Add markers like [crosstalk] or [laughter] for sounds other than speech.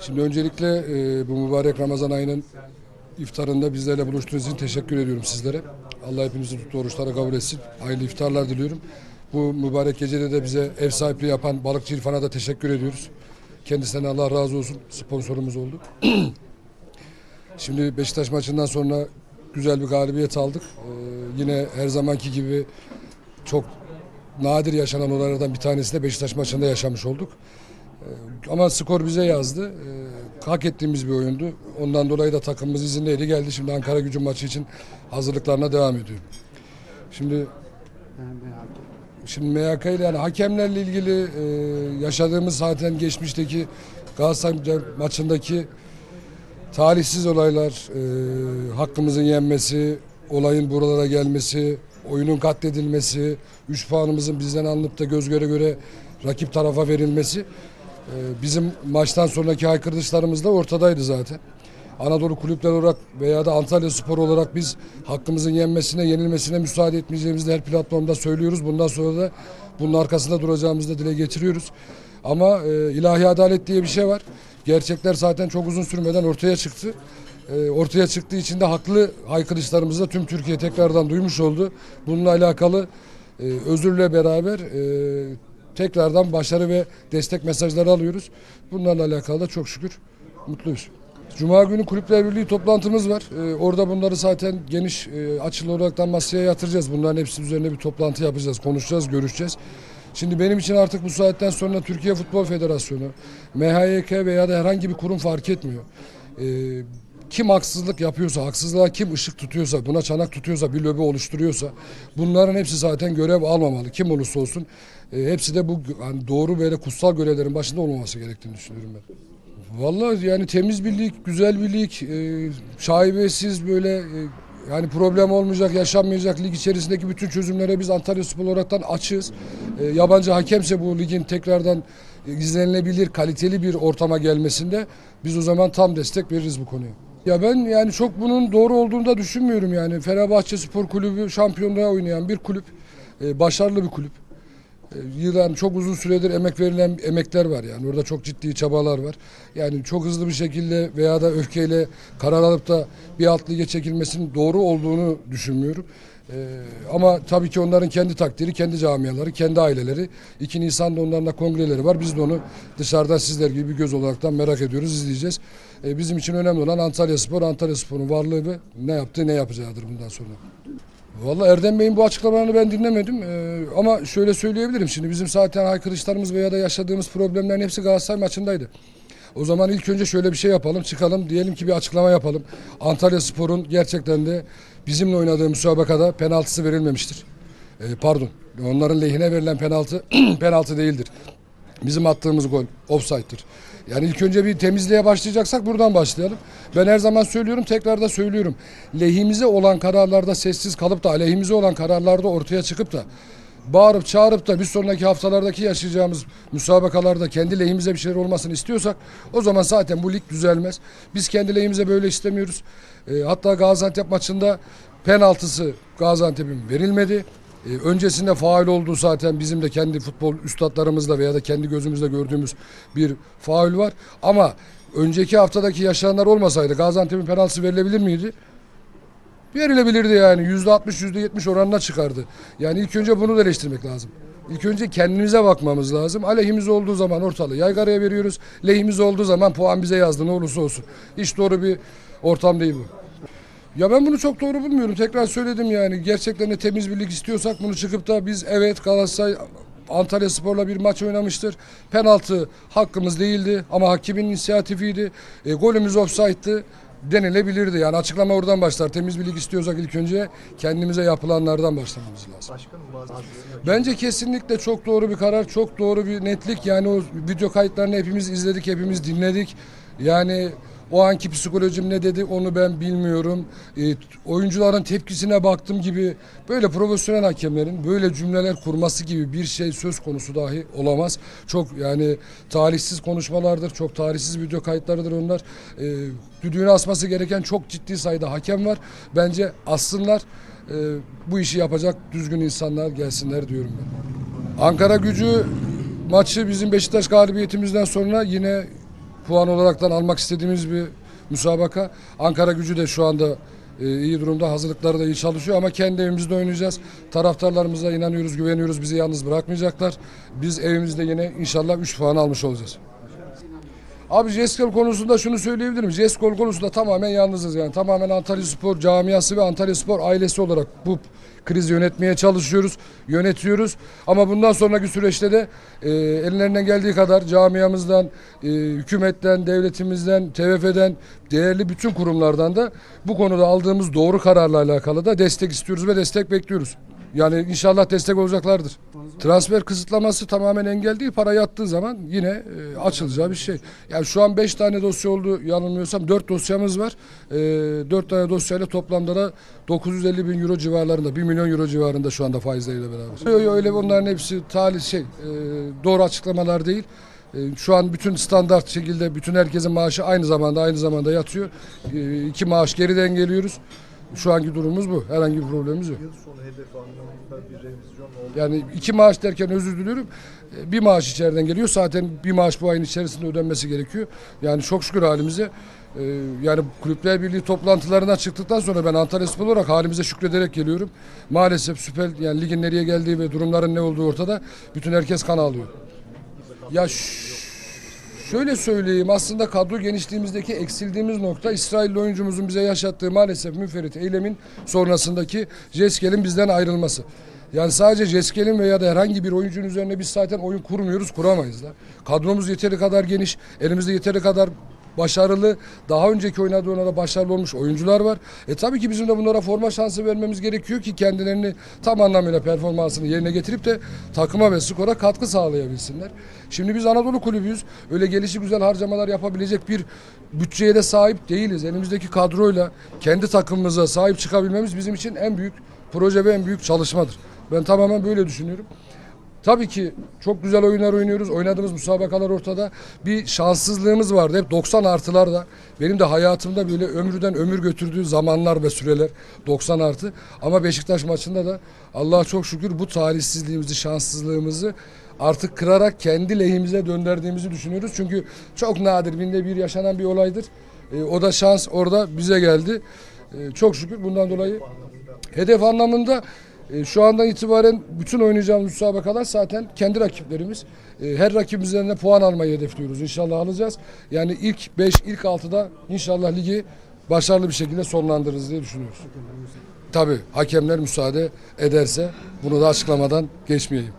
Şimdi öncelikle e, bu mübarek Ramazan ayının iftarında bizlerle buluştuğunuz için teşekkür ediyorum sizlere. Allah hepimizin tuttuğu oruçları kabul etsin. Hayırlı iftarlar diliyorum. Bu mübarek gecede de bize ev sahipliği yapan balıkçı İrfan'a da teşekkür ediyoruz. Kendisine Allah razı olsun. Sponsorumuz oldu. [clears throat] Şimdi Beşiktaş maçından sonra güzel bir galibiyet aldık. Ee, yine her zamanki gibi çok nadir yaşanan olaylardan bir tanesi de Beşiktaş maçında yaşamış olduk. Ee, ama skor bize yazdı. Ee, hak ettiğimiz bir oyundu. Ondan dolayı da takımımız izindeydi. Geldi şimdi Ankara gücü maçı için hazırlıklarına devam ediyor. Şimdi Şimdi MHK ile yani hakemlerle ilgili e, yaşadığımız zaten geçmişteki Galatasaray maçındaki talihsiz olaylar, e, hakkımızın yenmesi, olayın buralara gelmesi, oyunun katledilmesi, 3 puanımızın bizden alınıp da göz göre göre rakip tarafa verilmesi bizim maçtan sonraki haykırışlarımız da ortadaydı zaten. Anadolu kulüpler olarak veya da Antalya Spor olarak biz hakkımızın yenmesine, yenilmesine müsaade etmeyeceğimizi de her platformda söylüyoruz. Bundan sonra da bunun arkasında duracağımızı da dile getiriyoruz. Ama e, ilahi adalet diye bir şey var. Gerçekler zaten çok uzun sürmeden ortaya çıktı. E, ortaya çıktığı için de haklı haykırışlarımızı da tüm Türkiye tekrardan duymuş oldu. Bununla alakalı e, özürle beraber e, tekrardan başarı ve destek mesajları alıyoruz. Bunlarla alakalı da çok şükür mutluyuz. Cuma günü Kulüpler Birliği toplantımız var. Ee, orada bunları zaten geniş e, açılı olaraktan masaya yatıracağız. Bunların hepsi üzerine bir toplantı yapacağız, konuşacağız, görüşeceğiz. Şimdi benim için artık bu saatten sonra Türkiye Futbol Federasyonu, MHYK veya da herhangi bir kurum fark etmiyor. Ee, kim haksızlık yapıyorsa, haksızlığa kim ışık tutuyorsa, buna çanak tutuyorsa, bir lobi oluşturuyorsa bunların hepsi zaten görev almamalı. Kim olursa olsun e, hepsi de bu yani doğru böyle kutsal görevlerin başında olmaması gerektiğini düşünüyorum ben. Vallahi yani temiz bir lig, güzel bir lig, e, şaibesiz böyle e, yani problem olmayacak, yaşanmayacak lig içerisindeki bütün çözümlere biz Antalya Spor olaraktan açığız. E, yabancı hakemse bu ligin tekrardan e, izlenilebilir, kaliteli bir ortama gelmesinde biz o zaman tam destek veririz bu konuya. Ya ben yani çok bunun doğru olduğunu da düşünmüyorum yani. Fenerbahçe Spor Kulübü şampiyonluğa oynayan bir kulüp, e, başarılı bir kulüp. E, Yıllar çok uzun süredir emek verilen emekler var yani orada çok ciddi çabalar var. Yani çok hızlı bir şekilde veya da öfkeyle karar alıp da bir alt lige çekilmesinin doğru olduğunu düşünmüyorum. E, ama tabii ki onların kendi takdiri, kendi camiaları, kendi aileleri. 2 Nisan'da onların da kongreleri var. Biz de onu dışarıdan sizler gibi bir göz olaraktan merak ediyoruz, izleyeceğiz. E, bizim için önemli olan Antalya Spor, Antalya Spor'un varlığı ve ne yaptığı, ne yapacağıdır bundan sonra. Valla Erdem Bey'in bu açıklamalarını ben dinlemedim Ee, ama şöyle söyleyebilirim. Şimdi bizim zaten haykırışlarımız veya da yaşadığımız problemlerin hepsi Galatasaray maçındaydı. O zaman ilk önce şöyle bir şey yapalım, çıkalım diyelim ki bir açıklama yapalım. Antalya Spor'un gerçekten de bizimle oynadığı müsabakada penaltısı verilmemiştir. Ee, pardon, onların lehine verilen penaltı [clears throat] penaltı değildir. Bizim attığımız gol offside'dır. Yani ilk önce bir temizliğe başlayacaksak buradan başlayalım. Ben her zaman söylüyorum, tekrar da söylüyorum. Lehimize olan kararlarda sessiz kalıp da aleyhimize olan kararlarda ortaya çıkıp da bağırıp çağırıp da bir sonraki haftalardaki yaşayacağımız müsabakalarda kendi lehimize bir şeyler olmasını istiyorsak o zaman zaten bu lig düzelmez. Biz kendi lehimize böyle istemiyoruz. E, hatta Gaziantep maçında penaltısı Gaziantep'in verilmedi. E, öncesinde faal olduğu zaten bizim de kendi futbol üstadlarımızla veya da kendi gözümüzle gördüğümüz bir faul var. Ama önceki haftadaki yaşananlar olmasaydı Gaziantep'in penaltısı verilebilir miydi? Verilebilirdi yani. Yüzde altmış, yüzde yetmiş oranına çıkardı. Yani ilk önce bunu da eleştirmek lazım. İlk önce kendimize bakmamız lazım. Aleyhimiz olduğu zaman ortalığı yaygaraya veriyoruz. Lehimiz olduğu zaman puan bize yazdı ne olursa olsun. Hiç doğru bir ortam değil bu. Ya ben bunu çok doğru bulmuyorum. Tekrar söyledim yani. Gerçekten de temiz birlik istiyorsak bunu çıkıp da biz evet Galatasaray Antalya Spor'la bir maç oynamıştır. Penaltı hakkımız değildi ama hakimin inisiyatifiydi. E, golümüz offside'dı denilebilirdi. Yani açıklama oradan başlar. Temiz birlik istiyorsak ilk önce kendimize yapılanlardan başlamamız lazım. Başkanım bazı Bence kesinlikle çok doğru bir karar, çok doğru bir netlik. Yani o video kayıtlarını hepimiz izledik, hepimiz dinledik. Yani o anki psikolojim ne dedi onu ben bilmiyorum. E, oyuncuların tepkisine baktım gibi böyle profesyonel hakemlerin böyle cümleler kurması gibi bir şey söz konusu dahi olamaz. Çok yani talihsiz konuşmalardır, çok talihsiz video kayıtlarıdır onlar. E, düdüğünü asması gereken çok ciddi sayıda hakem var. Bence assınlar. E, bu işi yapacak düzgün insanlar gelsinler diyorum ben. Ankara gücü maçı bizim Beşiktaş galibiyetimizden sonra yine puan olaraktan almak istediğimiz bir müsabaka. Ankara gücü de şu anda e, iyi durumda. Hazırlıkları da iyi çalışıyor ama kendi evimizde oynayacağız. Taraftarlarımıza inanıyoruz, güveniyoruz. Bizi yalnız bırakmayacaklar. Biz evimizde yine inşallah 3 puan almış olacağız. Abi Jeskol konusunda şunu söyleyebilirim. Jeskol konusunda tamamen yalnızız yani. Tamamen Antalya Spor camiası ve Antalya Spor ailesi olarak bu krizi yönetmeye çalışıyoruz, yönetiyoruz. Ama bundan sonraki süreçte de e, ellerinden geldiği kadar camiamızdan, e, hükümetten, devletimizden, TVF'den, değerli bütün kurumlardan da bu konuda aldığımız doğru kararla alakalı da destek istiyoruz ve destek bekliyoruz. Yani inşallah destek olacaklardır. Transfer kısıtlaması tamamen engel değil. Para yattığı zaman yine e, açılacağı bir şey. Yani şu an 5 tane dosya oldu yanılmıyorsam 4 dosyamız var. E, 4 tane dosyayla toplamda da 950 bin euro civarlarında 1 milyon euro civarında şu anda faizleriyle beraber. Yok öyle bunların hepsi talih şey e, doğru açıklamalar değil. E, Şu an bütün standart şekilde bütün herkesin maaşı aynı zamanda aynı zamanda yatıyor. E, iki maaş geriden geliyoruz. Şu anki durumumuz bu. Herhangi bir problemimiz yok. Yıl sonu hedefi anlamında bir revizyon oldu. Yani iki maaş derken özür diliyorum. E, Bir maaş içeriden geliyor. Zaten bir maaş bu ayın içerisinde ödenmesi gerekiyor. Yani çok şükür halimize. e, Yani Kulüpler Birliği toplantılarına çıktıktan sonra ben Antalya Spor olarak halimize şükrederek geliyorum. Maalesef Süper yani ligin nereye geldiği ve durumların ne olduğu ortada. Bütün herkes kan ağlıyor. Ya ş- Şöyle söyleyeyim aslında kadro genişliğimizdeki eksildiğimiz nokta İsrailli oyuncumuzun bize yaşattığı maalesef müferit eylemin sonrasındaki Jeskel'in bizden ayrılması. Yani sadece Jeskel'in veya da herhangi bir oyuncunun üzerine biz zaten oyun kurmuyoruz, kuramayız da. Kadromuz yeteri kadar geniş, elimizde yeteri kadar başarılı, daha önceki oynadığı oynada başarılı olmuş oyuncular var. E tabii ki bizim de bunlara forma şansı vermemiz gerekiyor ki kendilerini tam anlamıyla performansını yerine getirip de takıma ve skora katkı sağlayabilsinler. Şimdi biz Anadolu kulübüyüz. Öyle gelişi güzel harcamalar yapabilecek bir bütçeye de sahip değiliz. Elimizdeki kadroyla kendi takımımıza sahip çıkabilmemiz bizim için en büyük proje ve en büyük çalışmadır. Ben tamamen böyle düşünüyorum. Tabii ki çok güzel oyunlar oynuyoruz. Oynadığımız müsabakalar ortada. Bir şanssızlığımız vardı. Hep 90 artılar da benim de hayatımda böyle ömrüden ömür götürdüğü zamanlar ve süreler 90 artı. Ama Beşiktaş maçında da Allah'a çok şükür bu talihsizliğimizi, şanssızlığımızı artık kırarak kendi lehimize döndürdüğümüzü düşünüyoruz. Çünkü çok nadir binde bir yaşanan bir olaydır. E, o da şans orada bize geldi. E, çok şükür bundan dolayı hedef anlamında e, şu andan itibaren bütün oynayacağımız müsabakalar zaten kendi rakiplerimiz. E, her rakibimizden de puan almayı hedefliyoruz. İnşallah alacağız. Yani ilk 5, ilk 6'da inşallah ligi başarılı bir şekilde sonlandırırız diye düşünüyoruz. Tabii hakemler müsaade ederse bunu da açıklamadan geçmeyeyim.